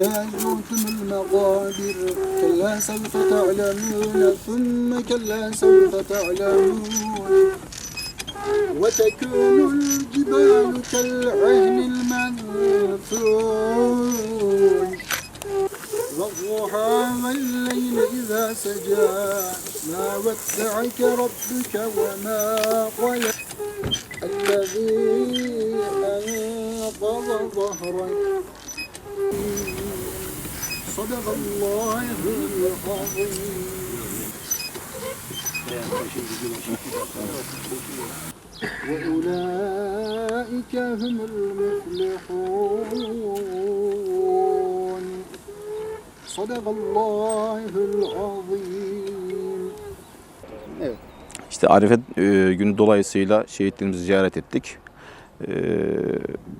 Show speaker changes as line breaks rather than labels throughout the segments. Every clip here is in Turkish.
يعزوكم المقادر كلا سوف تعلمون ثم كلا سوف تعلمون وتكون الجبال كالعهن المنفوش والضحى والليل إذا سجى ما ودعك ربك وما قلى الذي أنقض ظهرك. صدق الله العظيم. وأولئك هم المفلحون. صدق الله العظيم.
İşte Arifet e, günü dolayısıyla şehitlerimizi ziyaret ettik. E,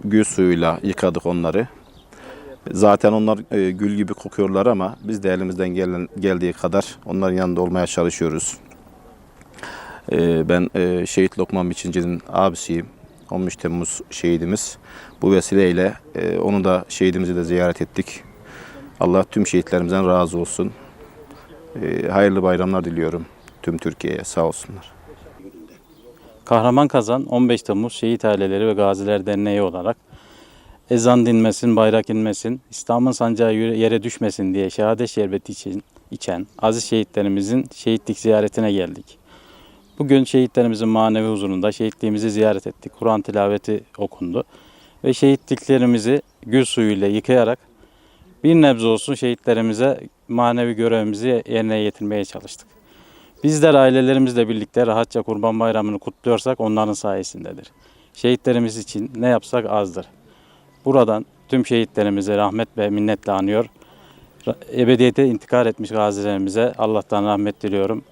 gül suyuyla yıkadık onları. Zaten onlar e, gül gibi kokuyorlar ama biz de elimizden gelen, geldiği kadar onların yanında olmaya çalışıyoruz. Ben Şehit Lokman Biçinci'nin abisiyim. 15 Temmuz şehidimiz. Bu vesileyle onu da şehidimizi de ziyaret ettik. Allah tüm şehitlerimizden razı olsun. Hayırlı bayramlar diliyorum tüm Türkiye'ye sağ olsunlar.
Kahraman Kazan 15 Temmuz Şehit Aileleri ve Gaziler Derneği olarak ezan dinmesin, bayrak inmesin, İslam'ın sancağı yere düşmesin diye şehadet şerbeti için içen aziz şehitlerimizin şehitlik ziyaretine geldik. Bugün şehitlerimizin manevi huzurunda şehitliğimizi ziyaret ettik. Kur'an tilaveti okundu ve şehitliklerimizi gül suyuyla yıkayarak bir nebze olsun şehitlerimize manevi görevimizi yerine getirmeye çalıştık. Bizler ailelerimizle birlikte rahatça Kurban Bayramı'nı kutluyorsak onların sayesindedir. Şehitlerimiz için ne yapsak azdır. Buradan tüm şehitlerimize rahmet ve minnetle anıyor. Ebediyete intikal etmiş gazilerimize Allah'tan rahmet diliyorum.